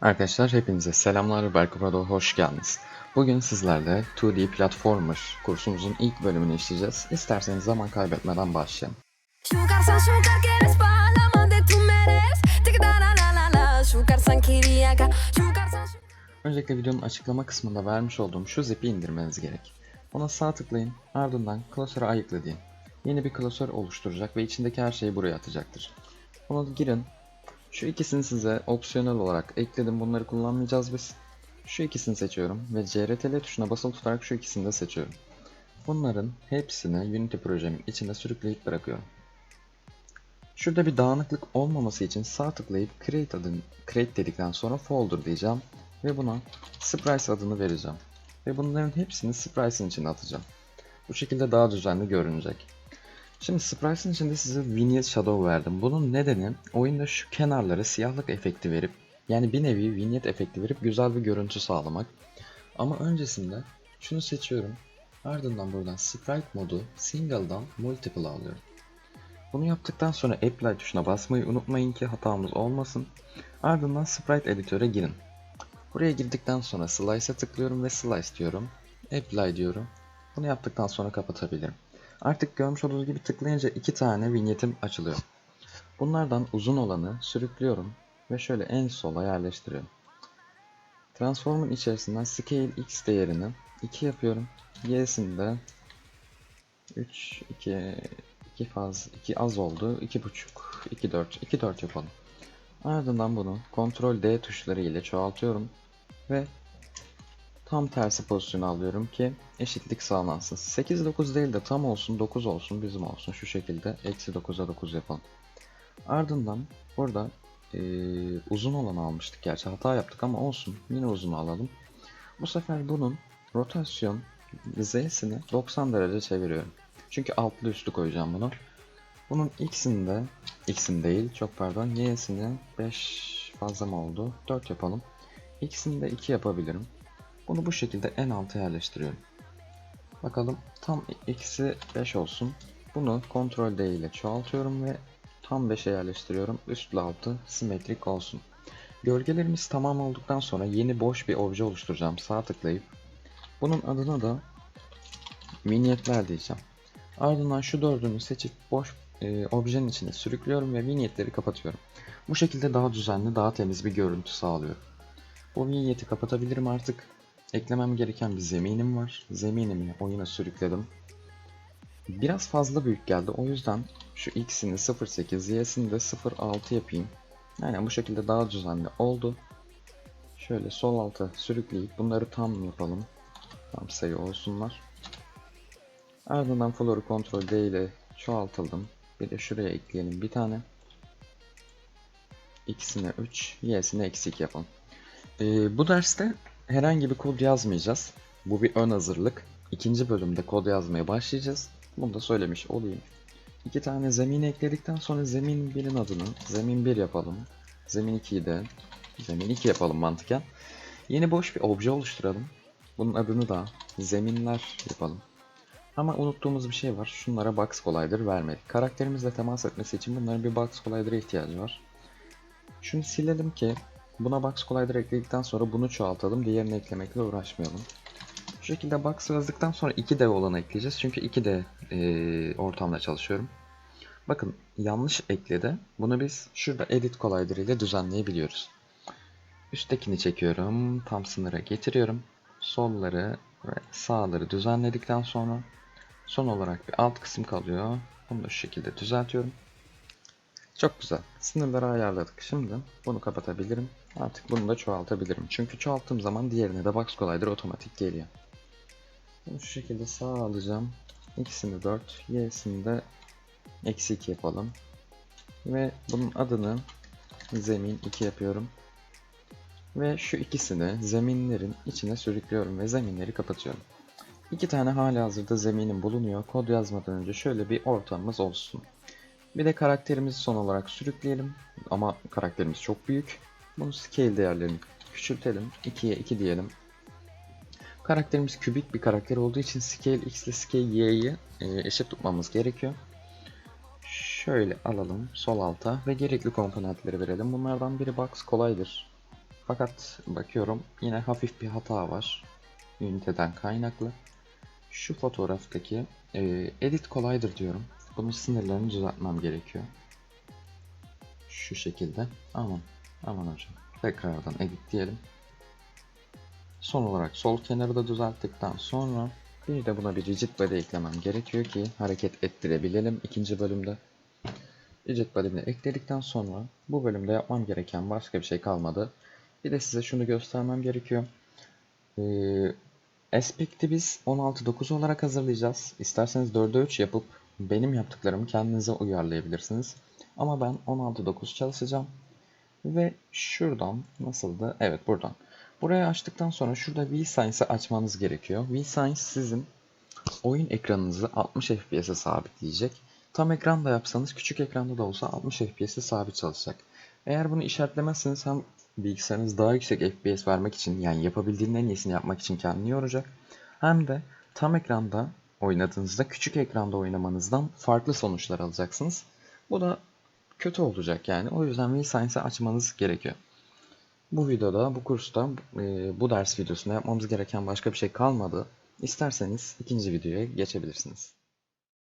Arkadaşlar hepinize selamlar Berko Pro'da hoş geldiniz. Bugün sizlerle 2D Platformer kursumuzun ilk bölümünü işleyeceğiz. İsterseniz zaman kaybetmeden başlayalım. Öncelikle videonun açıklama kısmında vermiş olduğum şu zipi indirmeniz gerek. Ona sağ tıklayın ardından klasörü ayıkla deyin. Yeni bir klasör oluşturacak ve içindeki her şeyi buraya atacaktır. Ona girin. Şu ikisini size opsiyonel olarak ekledim. Bunları kullanmayacağız biz. Şu ikisini seçiyorum ve CRTL tuşuna basılı tutarak şu ikisini de seçiyorum. Bunların hepsini Unity projemin içine sürükleyip bırakıyorum. Şurada bir dağınıklık olmaması için sağ tıklayıp create adını create dedikten sonra folder diyeceğim ve buna Sprice adını vereceğim. Ve bunların hepsini Sprice'ın içine atacağım. Bu şekilde daha düzenli görünecek. Şimdi Sprice'ın içinde size Vignette Shadow verdim. Bunun nedeni oyunda şu kenarlara siyahlık efekti verip yani bir nevi vignette efekti verip güzel bir görüntü sağlamak. Ama öncesinde şunu seçiyorum. Ardından buradan Sprite modu Single'dan Multiple alıyorum. Bunu yaptıktan sonra Apply tuşuna basmayı unutmayın ki hatamız olmasın. Ardından Sprite editöre girin. Buraya girdikten sonra Slice'a tıklıyorum ve Slice diyorum. Apply diyorum. Bunu yaptıktan sonra kapatabilirim. Artık görmüş olduğunuz gibi tıklayınca iki tane vignetim açılıyor. Bunlardan uzun olanı sürüklüyorum ve şöyle en sola yerleştiriyorum. Transform'un içerisinden Scale X değerini 2 yapıyorum. Y'sini de 3, 2, 2 faz, 2 az oldu. 2.5, 2, 4, 2, 4 yapalım. Ardından bunu Ctrl D tuşları ile çoğaltıyorum ve tam tersi pozisyona alıyorum ki eşitlik sağlansın. 8 9 değil de tam olsun 9 olsun bizim olsun şu şekilde eksi 9'a 9 yapalım. Ardından burada eee, uzun olanı almıştık gerçi hata yaptık ama olsun yine uzun alalım. Bu sefer bunun rotasyon z'sini 90 derece çeviriyorum. Çünkü altlı üstü koyacağım bunu. Bunun x'ini de x'ini değil çok pardon y'sini 5 fazla mı oldu? 4 yapalım. X'ini de 2 yapabilirim. Bunu bu şekilde en alta yerleştiriyorum. Bakalım tam x'i 5 olsun. Bunu Ctrl D ile çoğaltıyorum ve tam 5'e yerleştiriyorum. Üstle altı simetrik olsun. Gölgelerimiz tamam olduktan sonra yeni boş bir obje oluşturacağım. Sağ tıklayıp bunun adına da vignetler diyeceğim. Ardından şu dördünü seçip boş e, objenin içine sürüklüyorum ve vignetleri kapatıyorum. Bu şekilde daha düzenli, daha temiz bir görüntü sağlıyorum. Bu vigneti kapatabilirim artık. Eklemem gereken bir zeminim var. Zeminimi oyuna sürükledim. Biraz fazla büyük geldi. O yüzden şu x'ini 0.8, y'sini de 0.6 yapayım. Aynen bu şekilde daha düzenli oldu. Şöyle sol alta sürükleyip bunları tam yapalım. Tam sayı olsunlar. Ardından Flor'u Ctrl D ile çoğaltalım. Bir de şuraya ekleyelim bir tane. X'ine 3, Y'sine eksi 2 yapalım. Ee, bu derste herhangi bir kod yazmayacağız. Bu bir ön hazırlık. İkinci bölümde kod yazmaya başlayacağız. Bunu da söylemiş olayım. İki tane zemin ekledikten sonra zemin 1'in adını zemin 1 yapalım. Zemin 2'yi de zemin 2 yapalım mantıken. Yeni boş bir obje oluşturalım. Bunun adını da zeminler yapalım. Ama unuttuğumuz bir şey var. Şunlara box collider vermedik. Karakterimizle temas etmesi için bunların bir box collider'a ihtiyacı var. Şunu silelim ki buna box collider ekledikten sonra bunu çoğaltalım. Diğerini eklemekle uğraşmayalım. Şu şekilde box yazdıktan sonra 2D olanı ekleyeceğiz. Çünkü 2D eee, ortamda çalışıyorum. Bakın yanlış ekledi. Bunu biz şurada edit collider ile düzenleyebiliyoruz. Üsttekini çekiyorum. Tam sınıra getiriyorum. Solları ve sağları düzenledikten sonra son olarak bir alt kısım kalıyor. Bunu da şu şekilde düzeltiyorum. Çok güzel. Sınırları ayarladık. Şimdi bunu kapatabilirim. Artık bunu da çoğaltabilirim. Çünkü çoğalttığım zaman diğerine de box collider otomatik geliyor. Bunu şu şekilde sağa alacağım. X'ini 4, Y'sini de eksi 2 yapalım. Ve bunun adını zemin 2 yapıyorum. Ve şu ikisini zeminlerin içine sürüklüyorum ve zeminleri kapatıyorum. İki tane hali hazırda zeminim bulunuyor. Kod yazmadan önce şöyle bir ortamımız olsun. Bir de karakterimizi son olarak sürükleyelim. Ama karakterimiz çok büyük. Bunu scale değerlerini küçültelim. 2'ye 2 diyelim. Karakterimiz kübik bir karakter olduğu için scale x ile scale y'yi e, eşit tutmamız gerekiyor. Şöyle alalım sol alta ve gerekli komponentleri verelim. Bunlardan biri box kolaydır. Fakat bakıyorum yine hafif bir hata var. Üniteden kaynaklı. Şu fotoğraftaki e, edit kolaydır diyorum. Bunun sınırlarını düzeltmem gerekiyor. Şu şekilde. Aman. Aman hocam. Tekrardan edit diyelim. Son olarak sol kenarı da düzelttikten sonra bir de buna bir rigid body eklemem gerekiyor ki hareket ettirebilelim ikinci bölümde. Rigid body'ni ekledikten sonra bu bölümde yapmam gereken başka bir şey kalmadı. Bir de size şunu göstermem gerekiyor. Ee, Aspect'i biz 16.9 olarak hazırlayacağız. İsterseniz 4'e 3 yapıp benim yaptıklarımı kendinize uyarlayabilirsiniz. Ama ben 16.9 çalışacağım. Ve şuradan nasıldı? Evet buradan. Burayı açtıktan sonra şurada VScience'ı açmanız gerekiyor. VScience sizin oyun ekranınızı 60 FPS'e sabitleyecek. Tam ekranda yapsanız küçük ekranda da olsa 60 FPS'e sabit çalışacak. Eğer bunu işaretlemezseniz hem bilgisayarınız daha yüksek FPS vermek için yani yapabildiğinin en iyisini yapmak için kendini yoracak. Hem de tam ekranda oynadığınızda küçük ekranda oynamanızdan farklı sonuçlar alacaksınız. Bu da kötü olacak yani. O yüzden VScience'ı açmanız gerekiyor. Bu videoda, bu kursta, e, bu ders videosunda yapmamız gereken başka bir şey kalmadı. İsterseniz ikinci videoya geçebilirsiniz.